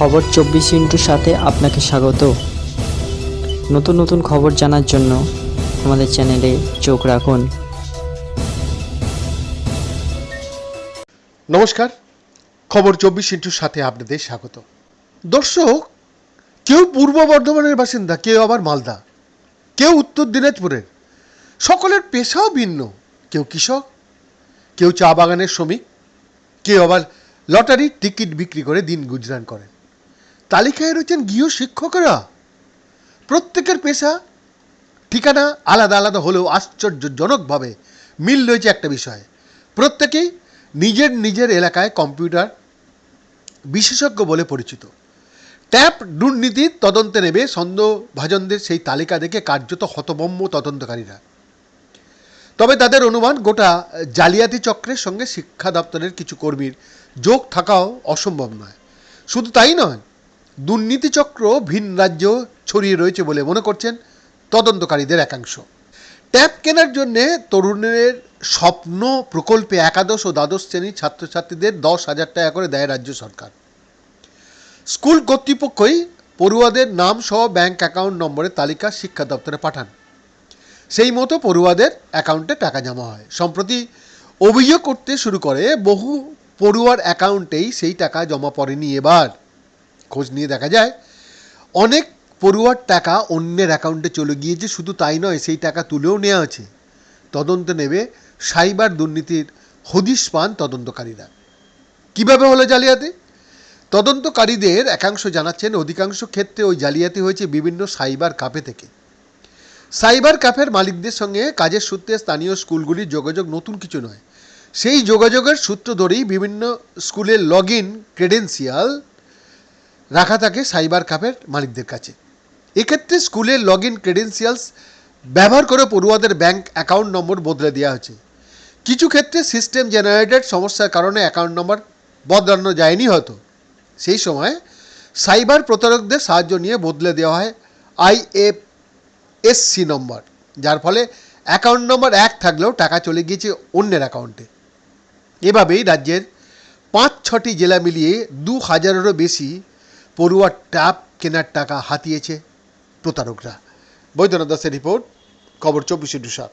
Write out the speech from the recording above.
খবর চব্বিশ ইন্টুর সাথে আপনাকে স্বাগত। নতুন নতুন খবর জানার জন্য আমাদের চ্যানেলে চোখ রাখুন। নমস্কার, খবর চব্বিশ ইন্টুর সাথে আপনাদের স্বাগত। দর্শক, কেউ পূর্ব বর্ধমানের বাসিন্দা, কেউ আবার মালদা, কেউ উত্তর দিনাজপুরের। সকলের পেশাও ভিন্ন। কেউ কৃষক, কেউ চা বাগানের শ্রমিক, কেউ আবার লটারির টিকিট বিক্রি করে দিন গুজরান করেন। তালিকায় রয়েছেন গৃহ শিক্ষকরা। প্রত্যেকের পেশা, ঠিকানা আলাদা আলাদা হলেও আশ্চর্যজনকভাবে মিল রয়েছে একটা বিষয়ে। প্রত্যেকেই নিজের নিজের এলাকায় কম্পিউটার বিশেষজ্ঞ বলে পরিচিত। ট্যাপ দুর্নীতির তদন্তে নেবে সন্দেহভাজনদের সেই তালিকা দেখে কার্যত হতবম্ব তদন্তকারীরা। তবে তাদের অনুমান গোটা জালিয়াতি চক্রের সঙ্গে শিক্ষা দপ্তরের কিছু কর্মীর যোগ থাকাও অসম্ভব নয়। শুধু তাই নয় দুর্নীতি চক্র ভিন রাজ্য ছড়িয়ে রয়েছে বলে মনে করছেন তদন্তকারীদের একাংশ। ট্যাব কেনার জন্যে তরুণের স্বপ্ন প্রকল্পে একাদশ ও দ্বাদশ শ্রেণির ছাত্রছাত্রীদের দশ হাজার টাকা করে দেয় রাজ্য সরকার। স্কুল কর্তৃপক্ষই পড়ুয়াদের নাম সহ ব্যাংক অ্যাকাউন্ট নম্বরের তালিকা শিক্ষা দপ্তরে পাঠান। সেই মতো পড়ুয়াদের অ্যাকাউন্টে টাকা জমা হয়। সম্প্রতি অভিযোগ করতে শুরু করে, বহু পড়ুয়ার অ্যাকাউন্টেই সেই টাকা জমা পড়েনি এবার। খোঁজ নিয়ে দেখা যায়, অনেক পড়ুয়ার টাকা অন্যের অ্যাকাউন্টে চলে গিয়েছে, শুধু তাই নয়, সেই টাকা তুলেও নেওয়া আছে। তদন্ত নেবে, সাইবার দুর্নীতির হদিশ পান তদন্তকারীরা। কীভাবে হলো জালিয়াতি? তদন্তকারীদের একাংশ জানাচ্ছেন, অধিকাংশ ক্ষেত্রে ওই জালিয়াতি হয়েছে বিভিন্ন সাইবার কাফে থেকে। সাইবার ক্যাফের মালিকদের সঙ্গে কাজের সূত্রে স্থানীয় স্কুলগুলির যোগাযোগ নতুন কিছু নয়। সেই যোগাযোগের সূত্র ধরেই বিভিন্ন স্কুলের লগ ইন ক্রেডেন্সিয়াল রাখা থাকে সাইবার ক্যাফের মালিকদের কাছে। এক্ষেত্রে স্কুলের লগ ইন ক্রেডেন্সিয়ালস ব্যবহার করে পড়ুয়াদের ব্যাংক অ্যাকাউন্ট নম্বর বদলে দেওয়া হয়েছে। কিছু ক্ষেত্রে সিস্টেম জেনারেটেড সমস্যার কারণে অ্যাকাউন্ট নম্বর বদলানো যায়নি হয়তো। সেই সময় সাইবার প্রতারকদের সাহায্য নিয়ে বদলে দেওয়া হয় আইএফ এসসি নম্বর, যার ফলে অ্যাকাউন্ট নম্বর এক থাকলেও টাকা চলে গিয়েছে অন্যের অ্যাকাউন্টে। এভাবেই রাজ্যের পাঁচ ছটি জেলা মিলিয়ে দু হাজারেরও বেশি পড়ুয়ার ট্যাপ কেনার টাকা হাতিয়েছে প্রতারকরা। বৈদ্যনাথ দাসের রিপোর্ট খবর চব্বিশে ডুসার